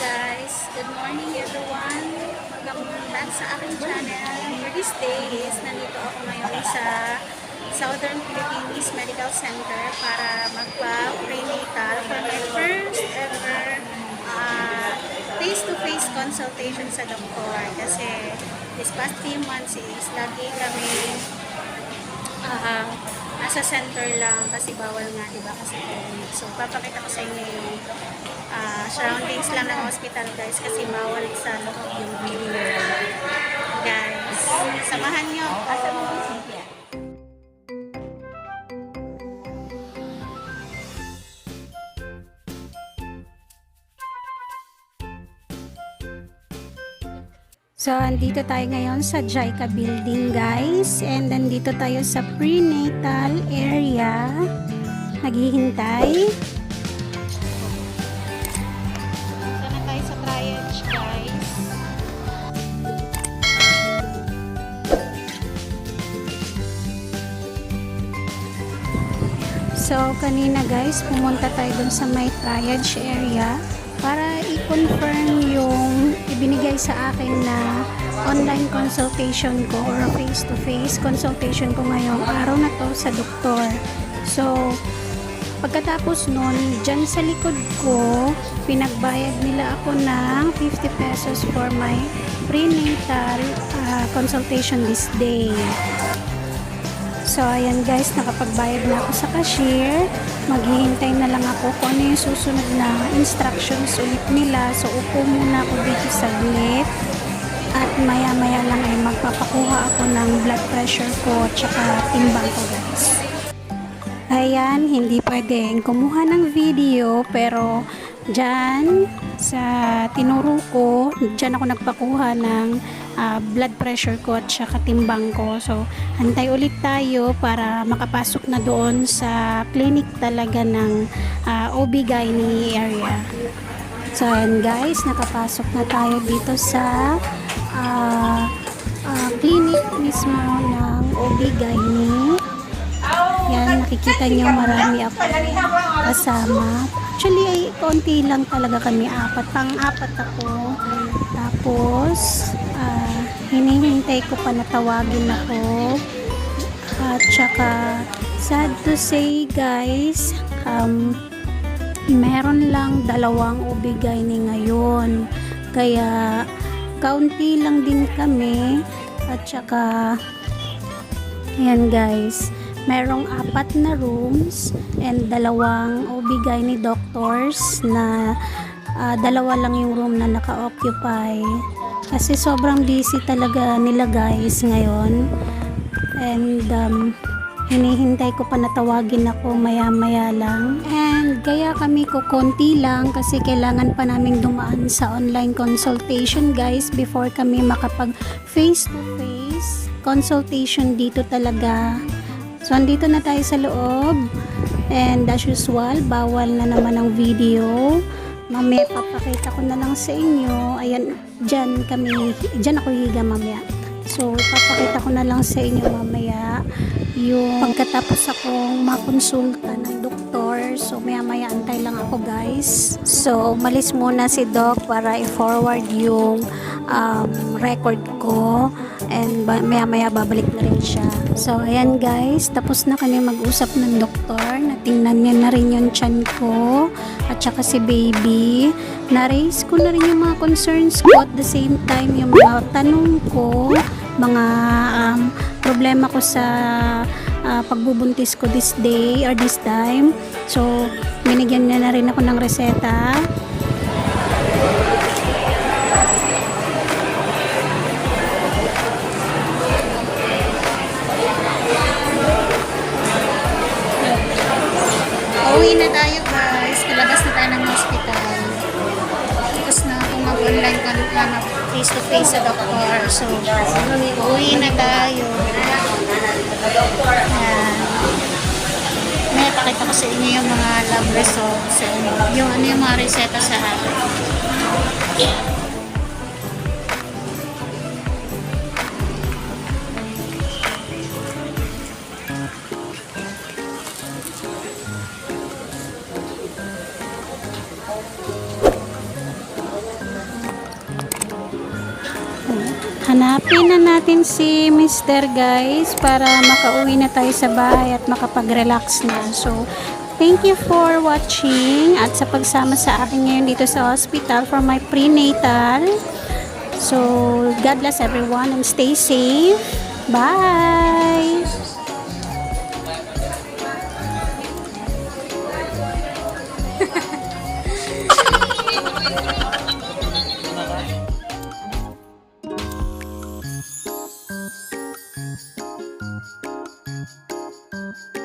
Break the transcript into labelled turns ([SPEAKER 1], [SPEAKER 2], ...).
[SPEAKER 1] guys. Good morning everyone. Welcome back sa aking channel. For this day is nandito ako ngayon sa Southern Philippines Medical Center para magpa-prenatal for my first ever uh, face-to-face consultation sa doktor. Kasi this past few months is lagi kami ah, nasa center lang kasi bawal nga, di ba? Kasi COVID. So, papakita ko sa inyo yung ah, surroundings lang ng hospital, guys, kasi bawal sa loob yung video. Guys, samahan nyo. Asa So, andito tayo ngayon sa JICA building, guys. And nandito tayo sa prenatal area. Naghihintay. Dito na tayo sa triage, guys. So, kanina guys, pumunta tayo dun sa may triage area para i-confirm yung ibinigay sa akin na online consultation ko or face-to-face consultation ko ngayong araw na to sa doktor. So, pagkatapos nun, dyan sa likod ko, pinagbayad nila ako ng 50 pesos for my prenatal uh, consultation this day. So, ayan guys, nakapagbayad na ako sa cashier. Maghihintay na lang ako kung ano yung susunod na instructions ulit nila. So, upo muna ako dito saglit. At maya-maya lang ay magpapakuha ako ng blood pressure ko tsaka timbang ko guys. Ayan, hindi pwedeng kumuha ng video pero dyan sa tinuro ko, dyan ako nagpakuha ng ah, blood pressure ko at saka timbang ko. So, antay ulit tayo para makapasok na doon sa clinic talaga ng uh, OB-GYN area. So, ayan guys, nakapasok na tayo dito sa ah, ah, clinic mismo ng OB-GYN. Yan, nakikita nyo marami ako kasama. Actually, ay konti lang talaga kami, apat. Pang-apat ako. Tapos, ah, hinihintay ko pa na tawagin ako. At saka, sad to say guys, um, meron lang dalawang ubigay ni ngayon. Kaya, kaunti lang din kami. At saka, Ayan guys, merong apat na rooms and dalawang obigay ni doctors na ah, dalawa lang yung room na naka-occupy. Kasi sobrang busy talaga nila guys ngayon. And um, hinihintay ko pa natawagin ako maya-maya lang. And kaya kami ko konti lang kasi kailangan pa naming dumaan sa online consultation guys before kami makapag face to face consultation dito talaga. So, andito na tayo sa loob. And as usual, bawal na naman ang video. Mamaya papakita ko na lang sa inyo. Ayan, dyan kami, dyan ako higa mamaya. So, papakita ko na lang sa inyo mamaya yung pagkatapos akong makonsulta ng doktor. So, maya-maya antay lang ako guys. So, malis muna si Doc para i-forward yung um, record ko and maya-maya babalik na rin siya. So, ayan guys, tapos na kami mag-usap ng doktor. Natingnan niya na rin yung chan ko at saka si baby. Na-raise ko na rin yung mga concerns ko at the same time yung mga tanong ko, mga um, problema ko sa ah, pagbubuntis ko this day or this time. So, binigyan niya na rin ako ng reseta. Ka na face to face sa doktor. So, uwi na tayo. Ayan. May pakita ko sa inyo yung mga lab results. Yung ano yung mga reseta sa akin. Hanapin na natin si Mr. guys para makauwi na tayo sa bahay at makapag-relax na. So, thank you for watching at sa pagsama sa akin ngayon dito sa hospital for my prenatal. So, God bless everyone and stay safe. Bye! Thank you.